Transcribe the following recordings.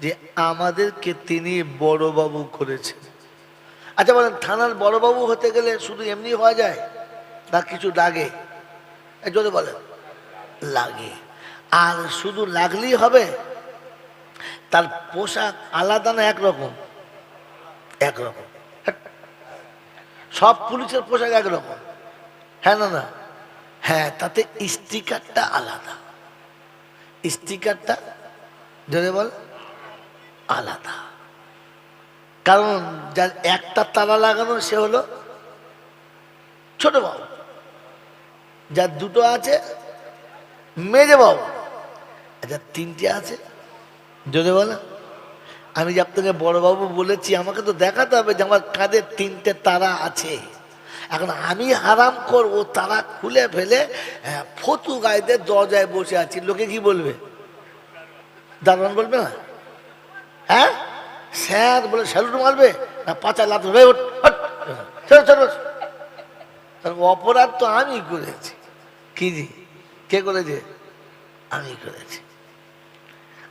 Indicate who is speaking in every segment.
Speaker 1: যে আমাদেরকে তিনি বড়বাবু করেছেন। আচ্ছা বলেন, থানার বড়বাবু হতে গেলে শুধু এমনি হওয়া যায় না কিছু লাগে? যদি বলেন, লাগে। আর শুধু লাগলেই হবে? তার পোশাক আলাদা না একরকম? একরকম। সব পুলিশের পোশাক একরকম। হ্যাঁ না না? হ্যাঁ তাতে স্টিকারটা আলাদা। স্টিকারটা যদি বল। আলাদা। কারণ যার একটা তালা লাগানো সে হলো ছোট বাবু। যার দুটো আছে মেজে বাবু। যার তিনটে আছে যদি বলে। আমি যে আপনাকে বড়বাবু বলেছি আমাকে তো দেখাতে হবে যে আমার কাঁধে তিনটে তারা আছে। এখন আমি হারাম কর ও তারা খুলে ফেলে হ্যাঁ, ফতু গাইদের দরজায় বসে আছি। লোকে কি বলবে? দারোয়ান বলবে না? হ্যাঁ? স্যার বলে স্যালুট মারবে? না, পাচা লাত ধরে ওঠ। অপরাধ তো আমি করেছি। কি জি? কে করেছে? আমি করেছি।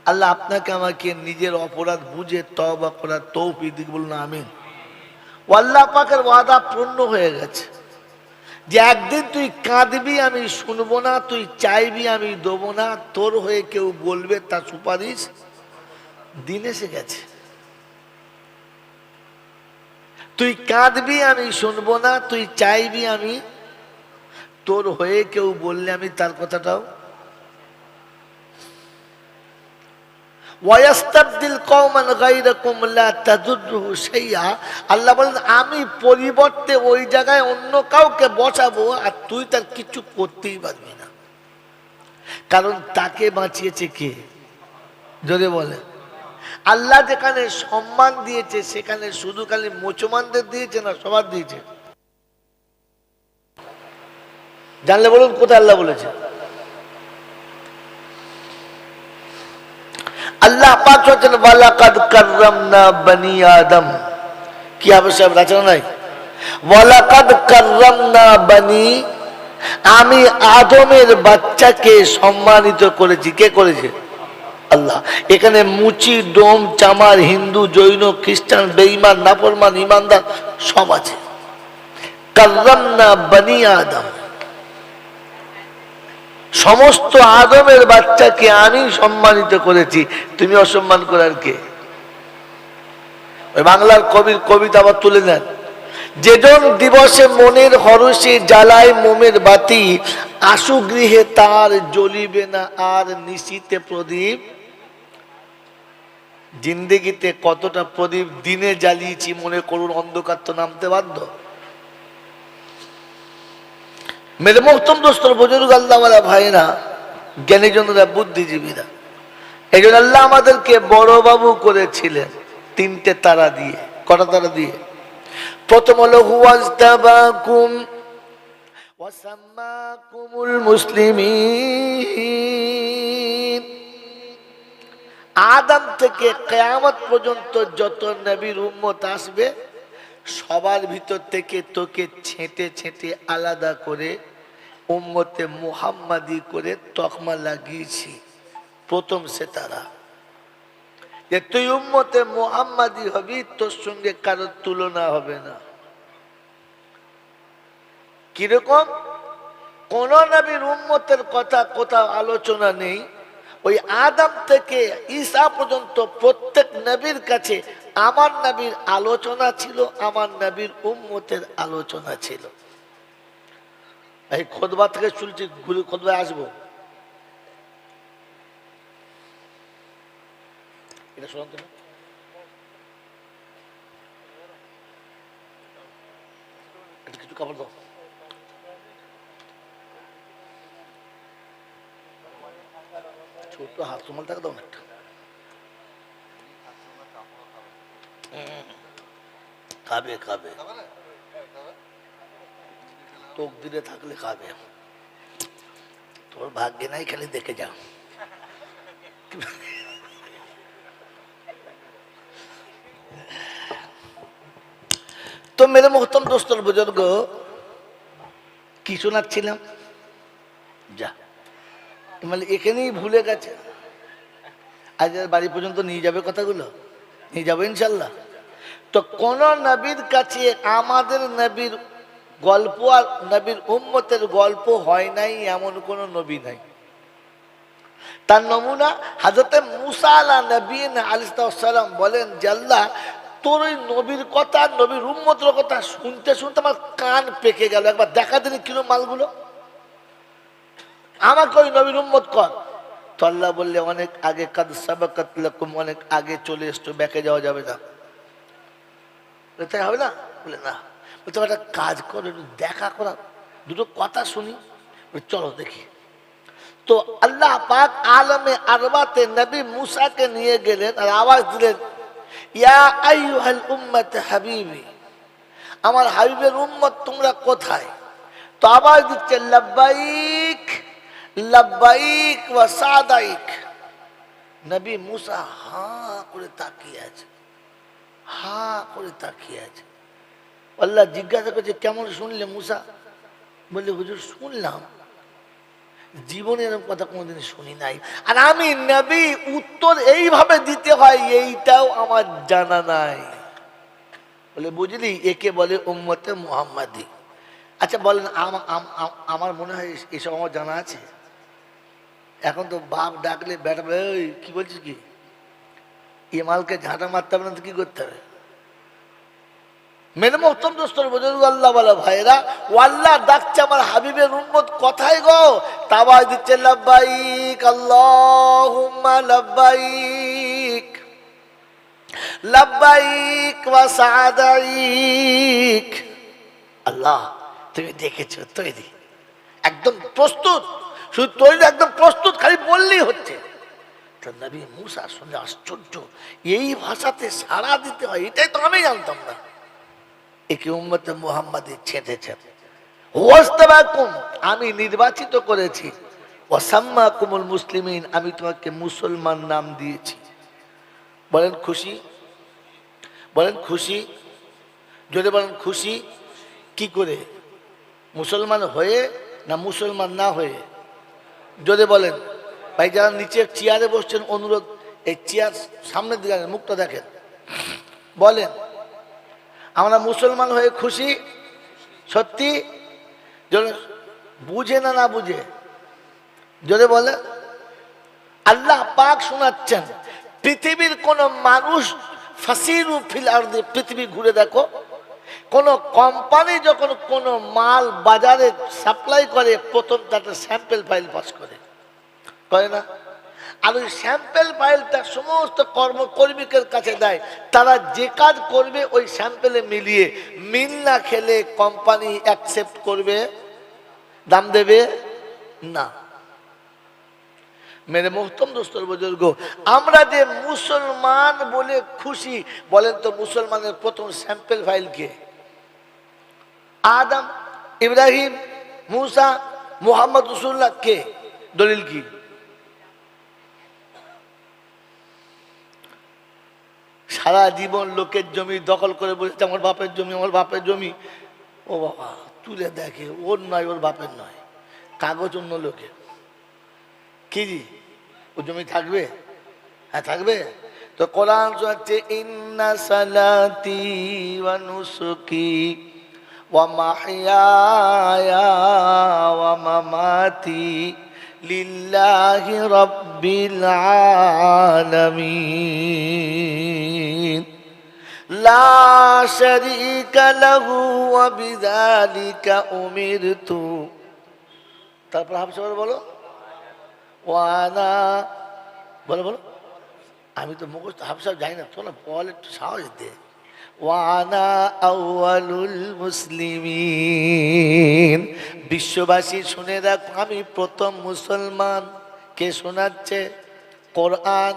Speaker 1: আল্লাহ আপনাকে আমাকে নিজের অপরাধ বুঝে তবা করার তৌফিক দিক বলুন আমি আল্লাহ পাকের ওয়াদা পূর্ণ হয়ে গেছে। যে একদিন তুই কাঁদবি, আমি শুনব না, তুই চাইবি, আমি দেবো না, তোর হয়ে কেউ বলবে তার সুপারিশ দিন এসে গেছে। তুই কাঁদবি আমি শুনব না, তুই চাইবি আমি, তোর হয়ে কেউ বললে আমি তার কথাটাও। আল্লাহ বলেন, আমি পরিবর্তে ওই জায়গায় অন্য কাউকে বসাবো আর তুই তার কিছু করতেই পারবি না। কারণ তাকে বাঁচিয়েছে কে? যদি বলে আল্লাহ যেখানে সম্মান দিয়েছে, সেখানে শুধু খালি মুসলমানদের দিয়েছে না সবার দিয়েছে। জানলে বলুন, কোথায় আল্লাহ বলেছে? আল্লাহ বনি আদম। কি হবে সাহেব নাই? আমি আদমের বাচ্চাকে সম্মানিত করেছি। কে করেছে? আল্লাহ। এখানে মুচি, ডোম চামার হিন্দু, জৈন, খ্রিস্টান, বেঈমান, নাফরমান ইমানদার সব আছে। বনি আদম। সমস্ত আদমের বাচ্চাকে আমি সম্মানিত করেছি। তুমি অসম্মান করার কে? ওই বাংলার কবির কবিতা আবার তুলে নেন যেজন দিবসে মনের হরসে জ্বালায় মোমের বাতি, আশু গৃহে তার জ্বলিবে না, আর নিশিতে প্রদীপ। জিন্দেগিতে কতটা প্রদীপ দিনে জ্বালিয়েছি মনে করুন, অন্ধকার তো নামতে বাধ্য। মেরে মোহতম দোস্তর বুজুর্গ আল্লাহওয়ালা ভাইরা, জ্ঞানীজনরা, বুদ্ধিজীবীরা এই জন্য আল্লাহ আমাদেরকে বড় বাবু করেছিলেন, তিনটে তারা দিয়ে, কটা তারা দিয়ে? প্রথম হলো হুয়াজতাবাকুম ওয়াসাম্মাকুমুল মুসলিমিন। আদম থেকে কেয়ামত পর্যন্ত যত নবীর উম্মত আসবে, সবার ভিতর থেকে তোকে ছেঁটে ছেঁটে আলাদা করে উম্মতে মুহাম্মাদি করে তকমা লাগিয়েছি। প্রথম সে তারা। যে তুই উম্মতে মুহাম্মাদি হবি, তোর সঙ্গে কারোর তুলনা হবে না। কীরকম? কোন নবীর উম্মতের কথা কোথাও আলোচনা নেই। ওই আদাম থেকে ঈসা পর্যন্ত প্রত্যেক নবীর কাছে আমার নবীর আলোচনা ছিল, আমার নবীর উম্মতের আলোচনা ছিল। এই খোদবা থেকে শুনছি ঘুরে আসব। এটা না। একটু কিছু কাপড় দাও ছোট হাত রুমাল থাকে দাও না একটা খাবে খাবে তোক দিলে থাকলে খাবে তোর ভাগ্যে নাই খালি দেখে যা তো মেরে মোহতম দোস্তর বুজুর্গ। কি শোনাচ্ছিলাম যা। মানে এখানেই ভুলে গেছে। আজ বাড়ি পর্যন্ত নিয়ে যাবে কথাগুলো? নিয়ে যাবে ইনশাল্লাহ। তো কোন নবীর কাছে আমাদের নবীর গল্প আর নবীর উম্মতের গল্প হয় নাই, এমন কোন নবী নাই। তার নমুনা হাজরতে মুসা আলা নবীন আলিসাল্লাম বলেন আল্লাহ তোর ওই নবীর কথা, নবীর উম্মতের কথা শুনতে শুনতে আমার কান পেকে গেল। একবার দেখা দিনি কিলো মালগুলো? আমাকে ওই নবীর উম্মত কর। তল্লা বললে, অনেক আগে কাদ সাবাকাত অনেক আগে চলে এসছো, ব্যাকে যাওয়া যাবে না। তাই হবে না? বলে, না। বলতে একটা কাজ করো, একটু দেখা করা। দুটো কথা শুনি। চলো দেখি। তো আল্লাহ পাক আলমে আরবাতে নবী মুসাকে নিয়ে গেলেন আর আওয়াজ দিলেন উম্মত হাবিবি, আমার হাবিবের উম্মত তোমরা কোথায়? তো আওয়াজ দিচ্ছে, লাব্বাইক লাব্বাইক ওয়া সাদাইক। নবী মুসা হা করে তাকিয়ে আছে, হা করে তাকিয়ে আছে। আল্লাহ জিজ্ঞাসা করছে, কেমন শুনলে মুসা? বললে, হুজুর শুনলাম। জীবনে এরকম কথা কোনোদিন শুনি নাই। আর আমি নবী উত্তর এইভাবে দিতে হয় এইটাও আমার জানা নাই। বলে বুঝলি? একে বলে উম্মতে মোহাম্মদি। আচ্ছা বলেন আম- আম- আম- আমার মনে হয় এসব আমার জানা আছে। এখন তো বাপ ডাকলে বেটা "এই, কি বলছিস কি? এ মালকে ঝাঁটা মারতে হবে না তো কি করতে হবে? মেরে মোহতম দোস্তর বুজুর্গ, আল্লাহ বলে ভাইরা আল্লাহ ডাকছে আমার হাবিবের উম্মত কথাই গো? তাবাই দিচ্ছে, লাব্বাইক, আল্লাহুম্মা লাব্বাইক লাব্বাইক ওয়া সাদাইক। আল্লাহ, তুমি দেখেছ, তৈরি। একদম প্রস্তুত। শুধু তৈরি একদম প্রস্তুত, খালি বললেই হচ্ছে। নবী মুসা শুনে আশ্চর্য। এই ভাষাতে সাড়া দিতে হয়, এটাই তো আমি জানতাম না। একে উম্মতে মোহাম্মদে ছেঁটেছেন আমি নির্বাচিত করেছি। ওয়াসাম্মা কুমুল মুসলিমিন, আমি তোমাকে মুসলমান নাম দিয়েছি। বলেন খুশি? বলেন খুশি? যদি বলেন খুশি? কি করে? মুসলমান হয়ে না মুসলমান না হয়ে? যদি বলেন। ভাই, যারা নিচে চেয়ারে বসছেন, অনুরোধ, এই চেয়ার সামনের দিকে মুখটা দেখেন। বলেন। মুসলমান হয়ে খুশি? সত্যি? বুঝে না না বুঝে, যদি বলে, আল্লাহ পাক শোনাচ্ছেন, পৃথিবীর কোন মানুষ ফাসিরু ফিল আরদি, পৃথিবী ঘুরে দেখো, কোন কোম্পানি যখন কোন মাল বাজারে সাপ্লাই করে, প্রথম তাতে স্যাম্পেল ফাইল পাস করে। করে না? আর ওই স্যাম্পেল ফাইলটা সমস্ত কর্মকর্মীকের কাছে দেয়। তারা যে কাজ করবে ওই স্যাম্পেলে মিলিয়ে মিল না খেলে কোম্পানি অ্যাকসেপ্ট করবে? দাম দেবে? না। মেরে মোহতম দোস্তর বুজুর্গ, আমরা যে মুসলমান বলে খুশি, বলেন তো মুসলমানের প্রথম স্যাম্পেল ফাইল কে? আদম, ইব্রাহিম, মুসা, মোহাম্মদ রসুল্লাহ কে? দলিল কি? সারা জীবন লোকের জমি দখল করে বসেছে, আমার বাপের জমি, আমার বাপের জমি। ও বাবা, তুলে দেখে, ওর নয়, ওর বাপের নয়। কাগজ অন্য লোকের। কি জি ও জমি থাকবে? হ্যাঁ থাকবে? তো কোরআন হচ্ছে ইন্না সালাতি ওয়া নুসুকি মামাতি লিল্লাহি রাব্বিল আলামিন লা শারীকা লাহু ওয়া বিযালিকা উমিরতু তারপর হাফসা বলো। ওয়ানা, বলো বলো। আমি তো মুখস্থ হাফসাব যাই না তোরা বল একটু সাহস দে। ওয়ানা আউয়ালুল মুসলিমিন। বিশ্ববাসী শুনে রাখো আমি প্রথম মুসলমান। কে শোনাচ্ছে? কোরআন।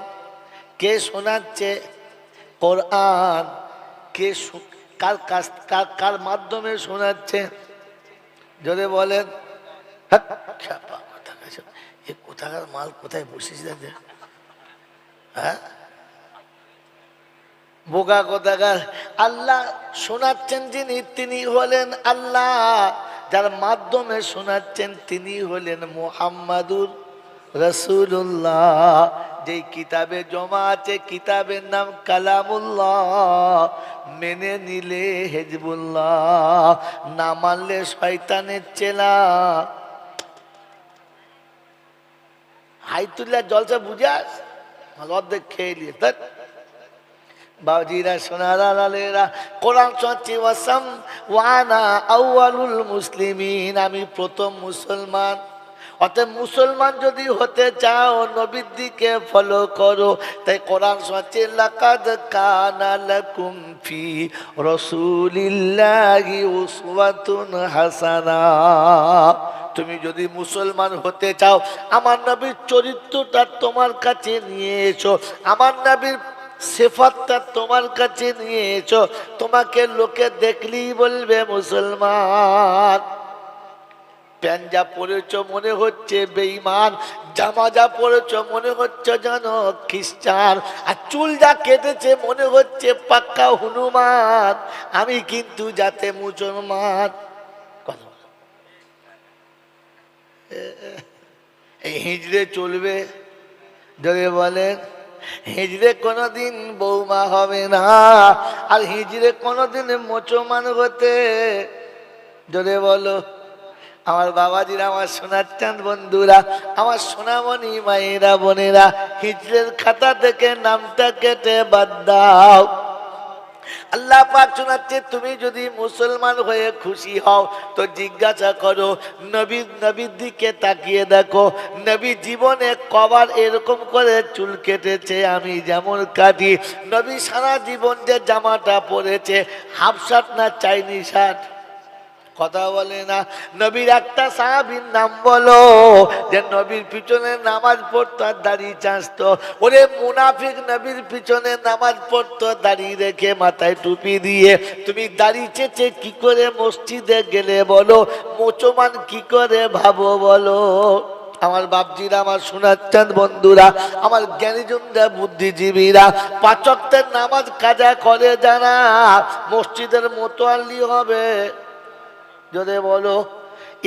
Speaker 1: কে শোনাচ্ছে? কোরআন। কে কার কার কার মাধ্যমে শোনাচ্ছে? যদি বলেন। হ্যাঁ, কোথাকার মাল কোথায় বসেছে? হ্যাঁ? বোকা কোথাকার আল্লাহ শোনাচ্ছেন যিনি, তিনি হলেন আল্লাহ। যার মাধ্যমে শোনাচ্ছেন তিনি হলেন মোহাম্মদুর রসুল্লাহ যেই কিতাবে জমা আছে, কিতাবের নাম কালামুল্লাহ। মেনে নিলে হেজবুল্লাহ, না মানলে শয়তানের চেলা। হাইতুল্লাহ জলসা বুঝাস অর্ধেক খেয়ে নিয়ে। বাবজিরা সোনারা লালেরা কোরআন সচ্ছি ওয়াসাম, ওয়ানা আউয়ালুল মুসলিমিন, আমি প্রথম মুসলমান। অতএব মুসলমান যদি হতে চাও, নবীর দিকে ফলো করো। তাই কোরআন সচ্ছি লাকাদ কানা লাকুম ফি রাসূলিল্লাহি উসওয়াতুন হাসানা। তুমি যদি মুসলমান হতে চাও, আমার নবীর চরিত্রটা তোমার কাছে নিয়ে এসো। আমার নবীর সেফাতটা তোমার কাছে নিয়ে এসো তোমাকে লোকে দেখলেই বলবে মুসলমান। প্যান যা পরেছ মনে হচ্ছে বেইমান জামা যা পরেছ মনে হচ্ছে যেন খ্রিস্টান, আর চুল যা কেটেছে মনে হচ্ছে পাক্কা হনুমান। আমি কিন্তু যাতে মুসলমান। এই হিজড়ে চলবে, যদি বলেন হিজড়ে কোনোদিন বৌমা হবে না। আর হিজড়ে কোনোদিন মোচমান হতে। জোরে বলো, আমার বাবাজিরা, আমার সোনার চাঁদ বন্ধুরা, আমার সোনামণি মায়েরা, বোনেরা হিজড়ের খাতা থেকে নামটা কেটে বাদ দাও। আল্লাহ পাক শোনাচ্ছে, তুমি যদি মুসলমান হয়ে খুশি হও, তো জিজ্ঞাসা করো, নবী, নবীর দিকে তাকিয়ে দেখো, নবী জীবনে কবার এরকম করে চুল কেটেছে, আমি যেমন কাটি নবী সারা জীবন যে জামাটা পরেছে, হাফ শার্ট না চাইনি শার্ট? কথা বলে না। নবীর একটা সাহাবীর নাম বলো, যে নবীর পিছনে নামাজ পড়তো আর দাঁড়িয়ে চাঁচতো। ওরে মুনাফিক নবীর পিছনে নামাজ পড়তো দাঁড়িয়ে রেখে মাথায় টুপি দিয়ে। তুমি দাড়ি চেচে কি করে মসজিদে গেলে বলো? মোচমান কি করে ভাবো বলো? আমার বাপজিরা, আমার সোনার বন্ধুরা, আমার জ্ঞানীজনরা, বুদ্ধিজীবীরা, পাচকদের নামাজ কাজা করে জানা মসজিদের মোতোয়াল্লি হবে। যদি বলো,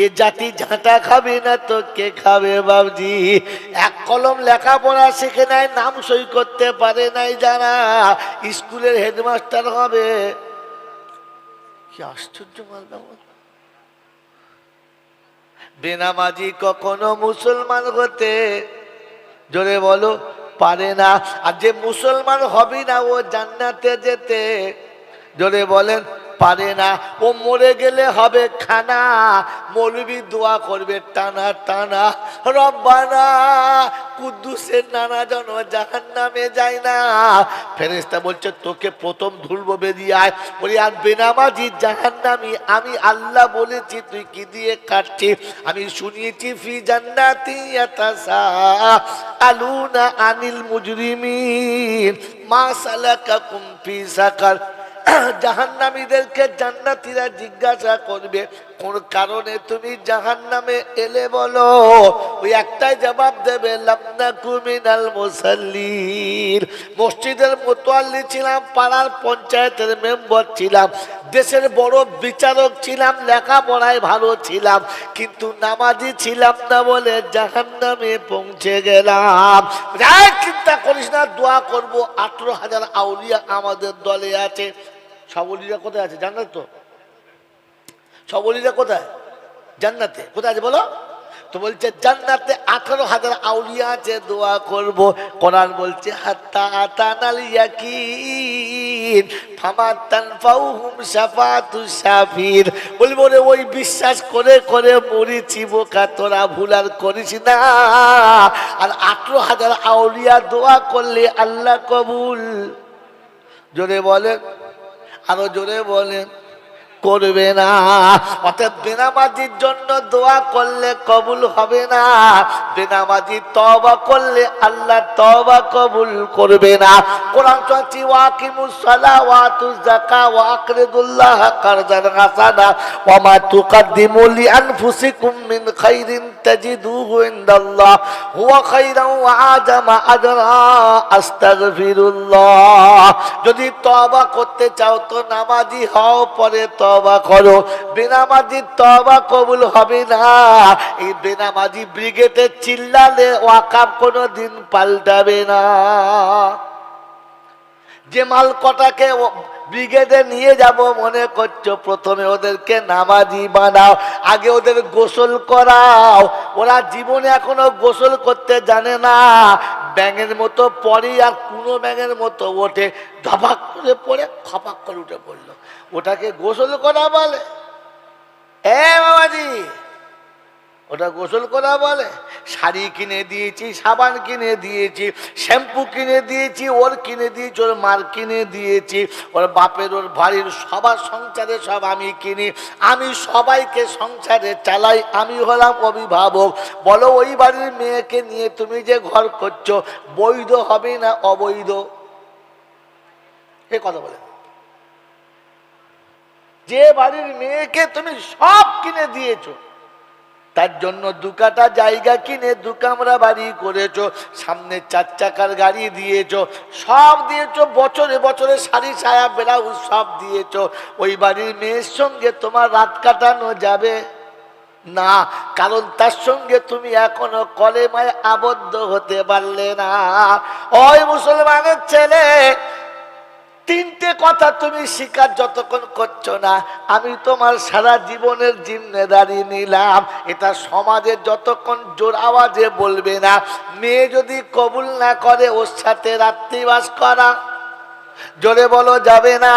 Speaker 1: এ জাতি ঝাঁটা খাবে না তো কে খাবে বাবজি? এক কলম লেখাপড়া শিখে নাই, নাম সই করতে পারে নাই যারা। স্কুলের হেডমাস্টার হবে। কি আশ্চর্য বেনামাজি কখনো মুসলমান হতে, জোরে বলো, পারে না। আর যে মুসলমান হবে না, ও জান্নাতে যেতে। জোরে বলেন পারে না। ও মরে গেলে হবে খানা। মৌলবি দোয়া করবে, টানা টানা, রব্বানা, কুদ্দুসের নানা জন জাহান নামে যায় না। ফেরেস্তা বলছে, তোকে প্রথম ধুলবো বেরিয়ে বলি, আর বেনামাজি জাহান নামি আমি আল্লাহ বলেছি, তুই কি দিয়ে কাটছিস? আমি শুনিয়েছি, ফি জান্নাতি আলুনা আনিল মুজরিমিন, মা সালাকাকুম ফি সাকার। জাহান্নামীদেরকে জান্নাতীরা জিজ্ঞাসা করবে কোন কারণে তুমি জাহান্নামে এলে বলো? ওই একটাই জবাব দেবে লামনা কুমিনাল মুসাল্লির মসজিদের মোতোয়াল্লি ছিলাম, পাড়ার পঞ্চায়েতের মেম্বার ছিলাম, দেশের বড় বিচারক ছিলাম, লেখাপড়ায় ভালো ছিলাম, কিন্তু নামাজি ছিলাম না বলে জাহান্নামে পৌঁছে গেলাম। যাই চিন্তা করিস না, দোয়া করব, আঠেরো হাজার আউলিয়া আমাদের দলে আছে। সবলীরা কোথায় আছে জানো তো? সবলীরা কোথায়? জান্নাতে। কোথায় আছে বলো? তো বলছে, জান্নাতে আঠারো হাজার আউলিয়া আছে, দোয়া করব। কোরআন বলছে, হাত্তা আতানাল ইয়াকিন, ফামা তানফাউহুম শাফাতু শাফির। বলব রে ওই বিশ্বাস করে করে মরিছি বোকা, তোরা ভুল আর করিস না। আর আঠারো হাজার আউলিয়া দোয়া করলে আল্লাহ কবুল। জোরে বলেন, আরও জোরে বলেন। করবে না। অর্থাৎ বেনামাজির জন্য দোয়া করলে কবুল হবে না। বেনামাজি তবা করলে আল্লাহ তবা কবুল করবে না। কোরআন চলছি ওয়াকিমুস সালা ওয়া তুযাকা ওয়া আকরিদুল্লাহ কারজান হাসানা ওয়া মা তুকদ্দিমু লি আনফুসিকুম মিন খাইরিন তাজিদুহু ইনদাল্লাহ। হুয়া আজামা আজরা, আস্তাগফিরুল্লাহ। যদি তবা করতে চাও তো নামাজি হও, পরে তবা করো। বেনামাজির তবা কবুল হবে না। এই বেনামাজি ব্রিগেডে চিল্লালে ওয়াকাম কোনো দিন পাল্টাবে না। যে মাল কটাকে ও- ব্রিগেডে নিয়ে যাব, মনে করছ প্রথমে ওদেরকে নামাজি বানাও, আগে ওদের গোসল করাও। ওরা জীবনে এখনও গোসল করতে জানে না। ব্যাঙের মতো পরে আর কুনো ব্যাঙের মতো ওঠে, ধপাক করে পড়ে খপাক করে উঠে পড়ল। ওটাকে গোসল করা বলে। এ বাবাজি! ওটা গোসল করা বলে। শাড়ি কিনে দিয়েছি, সাবান কিনে দিয়েছি, শ্যাম্পু কিনে দিয়েছি, ওর কিনে দিয়েছি, ওর মার কিনে দিয়েছি, ওর বাপের, ওর বাড়ির সবার সংসারে সব আমি কিনি। আমি সবাইকে সংসারে চালাই, আমি হলাম অভিভাবক। বলো, ওই বাড়ির মেয়েকে নিয়ে তুমি যে ঘর করছ, বৈধ হবে না অবৈধ? এ কথা বলে যে বাড়ির মেয়েকে তুমি সব কিনে দিয়েছ তার জন্য দু কাটা জায়গা কিনে দু কামরা বাড়ি করেছ, সামনে চার চাকার গাড়ি দিয়েছ, সব দিয়েছ, বছরে বছরে শাড়ি ছায়া ব্লাউজ সব দিয়েছ। ওই বাড়ির মেয়ের সঙ্গে তোমার রাত কাটানো যাবে? না, কারণ তার সঙ্গে তুমি এখনও কলেমায় আবদ্ধ হতে পারলে না। ওই মুসলমানের ছেলে তিনটে কথা তুমি স্বীকার যতক্ষণ করছ না, আমি তোমার সারা জীবনের জিম্মেদারি নিলাম। এটা সমাজে যতক্ষণ জোর আওয়াজে বলবে না, মেয়ে যদি কবুল না করে, ওর সাথে রাত্রিবাস করা। জোরে বলো, যাবে না।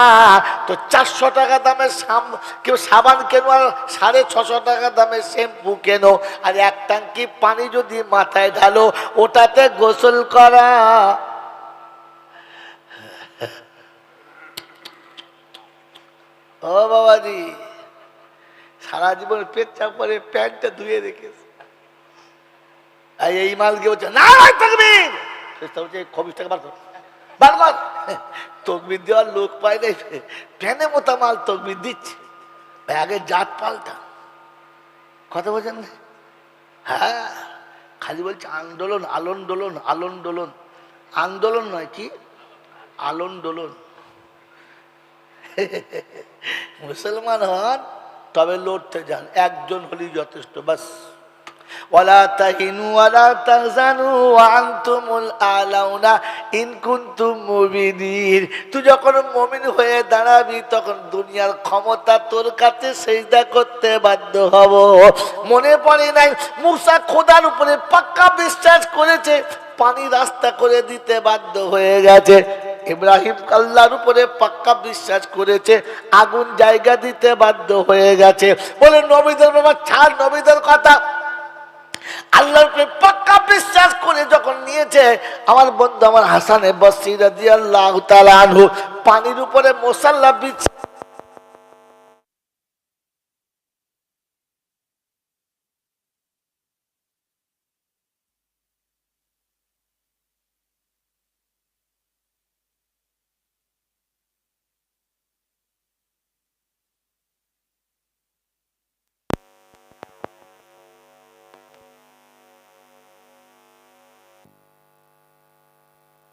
Speaker 1: তো চারশো টাকা দামের সাম কেউ সাবান কেন আর সাড়ে ছশো টাকা দামের শ্যাম্পু কেন? আর এক ট্যাঙ্কি পানি যদি মাথায় ঢালো, ওটাতে গোসল করা। ও বাবাজি, সারা জীবন পেচ্ছা পরে প্যান্টটা ধুয়ে রেখেছে। আর এই মালকে বলছে, না থাকবি! হচ্ছে খবিস টাকা বার কর। বার কর। তকবির দেওয়ার লোক পায় নাই প্যানে মোতা মাল তকবির দিচ্ছে। ভাই, আগে জাত পাল্টা। কথা বলছেন? হ্যাঁ খালি বলছে, আন্দোলন, আলন দোলন আলন দোলন। আন্দোলন নয় কি? আলন দোলন। মুসলমান হন, তবে লড়তে যান। একজন হলেই যথেষ্ট, বাস। হয়ে দাঁড়াবি, তখন দুনিয়ার ক্ষমতা তোর কাছে করতে বাধ্য হব। মনে পড়ে নাই খোদার উপরে পাক্কা বিশ্বাস করেছে, পানি রাস্তা করে দিতে বাধ্য হয়ে গেছে। ইব্রাহিম আল্লাহর উপরে পাক্কা বিশ্বাস করেছে, আগুন জায়গা দিতে বাধ্য হয়ে গেছে। বলে, নবীদের বাবা ছাড়, নবীদের কথা। আল্লাহর উপরে পাক্কা বিশ্বাস করে যখন নিয়েছে, আমার বন্ধু আমার হাসানে বসিরা আল্লাহ আনহু, পানির উপরে মশাল্লা বিছ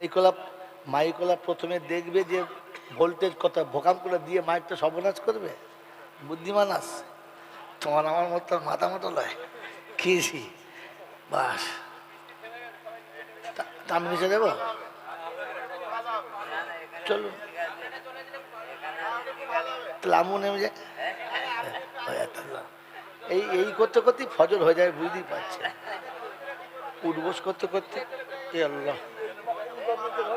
Speaker 1: মাইকলা মাইকলা প্রথমে দেখবে যে ভোল্টেজ কত ভোকামগুলো দিয়ে মাইকটা সর্বনাশ করবে? বুদ্ধিমান আস। তোমার আমার মতো মাথা মতো লয়। খেয়েছি বাস। আমি মিশে দেবো চলুন। আমু নেমে যায়। হ্যাঁ, এই এই করতে করতেই ফজর হয়ে যায় বুঝতেই পারছি উঠবোস করতে করতে এ আল্লাহ। Gracias.